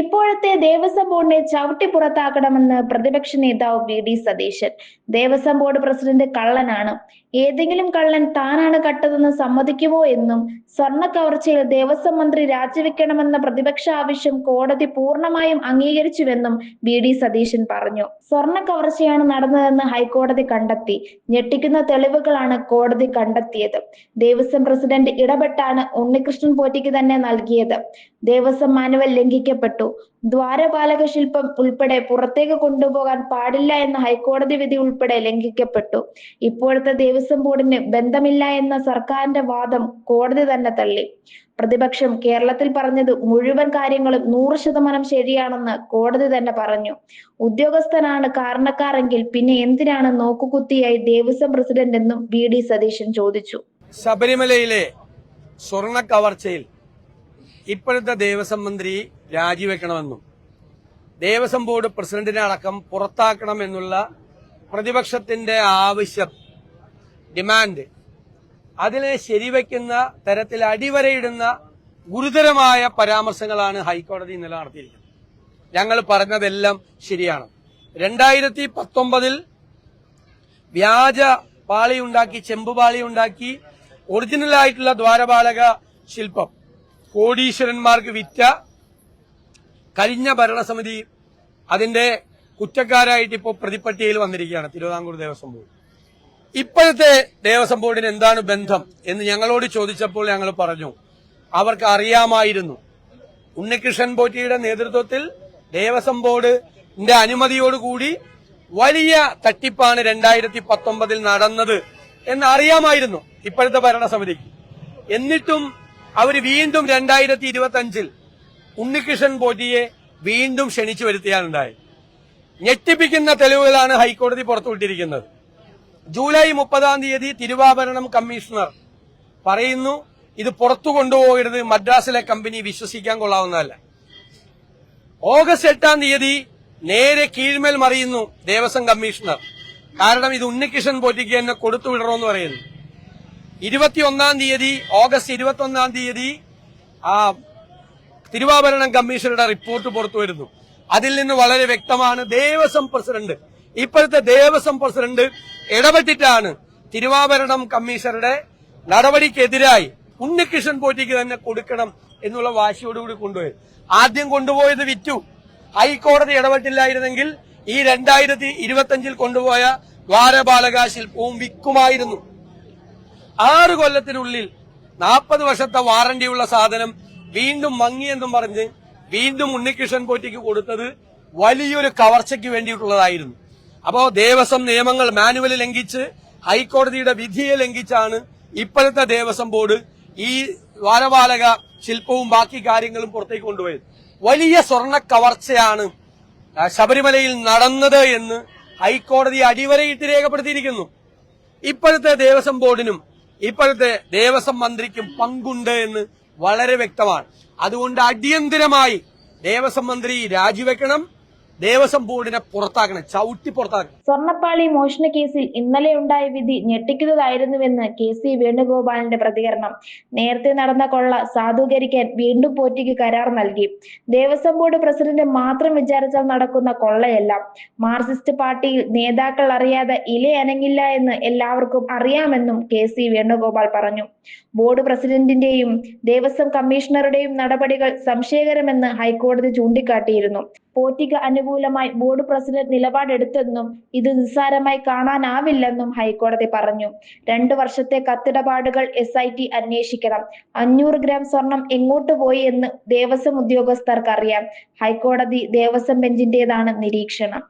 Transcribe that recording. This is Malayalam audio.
ഇപ്പോഴത്തെ ദേവസ്വം ബോർഡിനെ ചവിട്ടി പുറത്താക്കണമെന്ന് പ്രതിപക്ഷ നേതാവ് V D Satheesan. Devaswom board president കള്ളനാണ്. ഏതെങ്കിലും കള്ളൻ താനാണ് കട്ടതെന്ന് സമ്മതിക്കുമോ എന്നും സ്വർണ കവർച്ചയിൽ ദേവസ്വം മന്ത്രി രാജിവെക്കണമെന്ന പ്രതിപക്ഷ ആവശ്യം കോടതി പൂർണമായും അംഗീകരിച്ചുവെന്നും വി ഡി സതീശൻ പറഞ്ഞു. സ്വർണ കവർച്ചയാണ് നടന്നതെന്ന് ഹൈക്കോടതി കണ്ടെത്തി. ഞെട്ടിക്കുന്ന തെളിവുകളാണ് കോടതി കണ്ടെത്തിയത്. ദേവസ്വം പ്രസിഡന്റ് ഇടപെട്ടാണ് ഉണ്ണികൃഷ്ണൻ പോറ്റിക്ക് തന്നെ നൽകിയത്. ദേവസ്വം മാനുവൽ ലംഘിക്കപ്പെട്ടു. ദ്വാരപാലക ശില്പം ഉൾപ്പെടെ പുറത്തേക്ക് കൊണ്ടുപോകാൻ പാടില്ല എന്ന ഹൈക്കോടതി വിധി ഉൾപ്പെടെ ലംഘിക്കപ്പെട്ടു. ഇപ്പോഴത്തെ ദേവസ്വം ബോർഡിന് ബന്ധമില്ല എന്ന സർക്കാരിന്റെ വാദം കോടതി തന്നെ തള്ളി. പ്രതിപക്ഷം കേരളത്തിൽ പറഞ്ഞത് മുഴുവൻ കാര്യങ്ങളും നൂറ് ശതമാനം ശരിയാണെന്ന് കോടതി തന്നെ പറഞ്ഞു. ഉദ്യോഗസ്ഥനാണ് കാരണക്കാരെങ്കിൽ പിന്നെ എന്തിനാണ് നോക്കുകുത്തിയായി ദേവസ്വം പ്രസിഡന്റ് എന്നും വി ഡി സതീശൻ ചോദിച്ചു. ശബരിമലയിലെ സ്വർണ കവർച്ചയിൽ ഇപ്പോഴത്തെ ദേവസ്വം മന്ത്രി രാജിവെക്കണമെന്നും ദേവസ്വം ബോർഡ് പ്രസിഡന്റിനെ അടക്കം പുറത്താക്കണമെന്നുള്ള പ്രതിപക്ഷത്തിന്റെ ആവശ്യം ഡിമാൻഡ് അതിനെ ശരിവെക്കുന്ന തരത്തിൽ അടിവരയിടുന്ന ഗുരുതരമായ പരാമർശങ്ങളാണ് ഹൈക്കോടതി ഇന്നലെ നടത്തിയിരിക്കുന്നത്. ഞങ്ങൾ പറഞ്ഞതെല്ലാം ശരിയാണ്. രണ്ടായിരത്തി പത്തൊമ്പതിൽ വ്യാജ പാളിയുണ്ടാക്കി ചെമ്പുപാളിയുണ്ടാക്കി ഒറിജിനലായിട്ടുള്ള ദ്വാരപാലക ശില്പം കോടീശ്വരന്മാർക്ക് വിറ്റ കഴിഞ്ഞ ഭരണസമിതി അതിന്റെ കുറ്റക്കാരായിട്ട് ഇപ്പോൾ പ്രതിപ്പട്ടികയിൽ വന്നിരിക്കുകയാണ്. തിരുവിതാംകൂർ ദേവസ്വം ബോർഡ്. ഇപ്പോഴത്തെ ദേവസ്വം ബോർഡിന് എന്താണ് ബന്ധം എന്ന് ഞങ്ങളോട് ചോദിച്ചപ്പോൾ ഞങ്ങൾ പറഞ്ഞു അവർക്ക് അറിയാമായിരുന്നു. ഉണ്ണികൃഷ്ണൻ പോറ്റിയുടെ നേതൃത്വത്തിൽ ദേവസ്വം ബോർഡിന്റെ അനുമതിയോടുകൂടി വലിയ തട്ടിപ്പാണ് രണ്ടായിരത്തി പത്തൊമ്പതിൽ നടന്നത് എന്ന് അറിയാമായിരുന്നു ഇപ്പോഴത്തെ ഭരണസമിതിക്ക്. എന്നിട്ടും അവർ വീണ്ടും രണ്ടായിരത്തി ഇരുപത്തി അഞ്ചിൽ ഉണ്ണികൃഷ്ണൻ പോറ്റിയെ വീണ്ടും ക്ഷണിച്ചു വരുത്തിയാണുണ്ടായത് ഞെട്ടിപ്പിക്കുന്ന തെളിവുകളാണ് ഹൈക്കോടതി പുറത്തുവിട്ടിരിക്കുന്നത്. ജൂലൈ മുപ്പതാം തീയതി തിരുവാഭരണം കമ്മീഷണർ പറയുന്നു ഇത് പുറത്തു കൊണ്ടുപോകരുത് മദ്രാസിലെ കമ്പനി വിശ്വസിക്കാൻ കൊള്ളാവുന്നതല്ല. ഓഗസ്റ്റ് എട്ടാം തീയതി നേരെ കീഴ്മേൽ മറിയുന്നു ദേവസ്വം കമ്മീഷണർ. കാരണം ഇത് ഉണ്ണികൃഷ്ണൻ പോറ്റിക്ക് തന്നെ കൊടുത്തു വിടണമെന്ന് പറയുന്നു. ഇരുപത്തിയൊന്നാം തീയതി ഓഗസ്റ്റ് ഇരുപത്തിയൊന്നാം തീയതി ആ തിരുവാഭരണം കമ്മീഷണറുടെ റിപ്പോർട്ട് പുറത്തു വരുന്നു. അതിൽ നിന്ന് വളരെ വ്യക്തമാണ് ദേവസ്വം പ്രസിഡന്റ് ഇപ്പോഴത്തെ ദേവസ്വം പ്രസിഡന്റ് ഇടപെട്ടിട്ടാണ് തിരുവാഭരണം കമ്മീഷണറുടെ നടപടിക്കെതിരായി ഉണ്ണികൃഷ്ണൻ പോറ്റിക്ക് തന്നെ കൊടുക്കണം എന്നുള്ള വാശിയോടുകൂടി കൊണ്ടുപോയത് ആദ്യം കൊണ്ടുപോയത് വിറ്റു. ഹൈക്കോടതി ഇടപെട്ടില്ലായിരുന്നെങ്കിൽ ഈ രണ്ടായിരത്തി ഇരുപത്തിയഞ്ചിൽ കൊണ്ടുപോയ ദ്വാരപാലക ശില്പവും വിൽക്കുമായിരുന്നു ആറ് കൊല്ലത്തിനുള്ളിൽ നാൽപ്പത് വർഷത്തെ വാറണ്ടിയുള്ള സാധനം വീണ്ടും മങ്ങിയെന്നും പറഞ്ഞ് വീണ്ടും ഉണ്ണികൃഷ്ണൻ പോറ്റിക്ക് കൊടുത്തത് വലിയൊരു കവർച്ചയ്ക്ക് വേണ്ടിയിട്ടുള്ളതായിരുന്നു. അപ്പോ ദേവസ്വം നിയമങ്ങൾ മാനുവൽ ലംഘിച്ച് ഹൈക്കോടതിയുടെ വിധിയെ ലംഘിച്ചാണ് ഇപ്പോഴത്തെ ദേവസ്വം ബോർഡ് ഈ വാരവാലക ശില്പവും ബാക്കി കാര്യങ്ങളും പുറത്തേക്ക് കൊണ്ടുപോയത്. വലിയ സ്വർണ കവർച്ചയാണ് ശബരിമലയിൽ നടന്നത് എന്ന് ഹൈക്കോടതി അടിവരയിട്ട് രേഖപ്പെടുത്തിയിരിക്കുന്നു. ഇപ്പോഴത്തെ ദേവസ്വം ബോർഡിനും ഇപ്പോഴത്തെ ദേവസ്വം മന്ത്രിക്കും പങ്കുണ്ട് എന്ന് വളരെ വ്യക്തമാണ്. അതുകൊണ്ട് അടിയന്തിരമായി ദേവസ്വം മന്ത്രി രാജിവെക്കണം. ദേവസ്വം ബോർഡിനെ പുറത്താക്കണം ചവിട്ടി പുറത്താക്കണം. സ്വർണപ്പാളി മോഷണ കേസിൽ ഇന്നലെ ഉണ്ടായ വിധി ഞെട്ടിക്കുന്നതായിരുന്നുവെന്ന് കെ സി വേണുഗോപാലിന്റെ പ്രതികരണം. നേരത്തെ നടന്ന കൊള്ള സാധൂകരിക്കാൻ വീണ്ടും പോറ്റിക്ക് കരാർ നൽകി. ദേവസ്വം ബോർഡ് പ്രസിഡന്റ് മാത്രം വിചാരിച്ചാൽ നടക്കുന്ന കൊള്ളയല്ല. മാർക്സിസ്റ്റ് പാർട്ടിയിൽ നേതാക്കൾ അറിയാതെ ഇല അനങ്ങില്ല എന്ന് എല്ലാവർക്കും അറിയാമെന്നും കെ സി വേണുഗോപാൽ പറഞ്ഞു. ബോർഡ് പ്രസിഡന്റിന്റെയും ദേവസ്വം കമ്മീഷണറുടെയും നടപടികൾ സംശയകരമെന്ന് ഹൈക്കോടതി ചൂണ്ടിക്കാട്ടിയിരുന്നു. പോറ്റിക്ക് അനുകൂലമായി ബോർഡ് പ്രസിഡന്റ് നിലപാടെടുത്തെന്നും ഇത് നിസ്സാരമായി കാണാനാവില്ലെന്നും ഹൈക്കോടതി പറഞ്ഞു. രണ്ടു വർഷത്തെ കത്തിടപാടുകൾ എസ് ഐ ടി അന്വേഷിക്കണം. അഞ്ഞൂറ് ഗ്രാം സ്വർണം എങ്ങോട്ട് പോയി എന്ന് ദേവസ്വം ഉദ്യോഗസ്ഥർക്ക് അറിയാം ഹൈക്കോടതി ദേവസ്വം ബെഞ്ചിന്റേതാണ് നിരീക്ഷണം.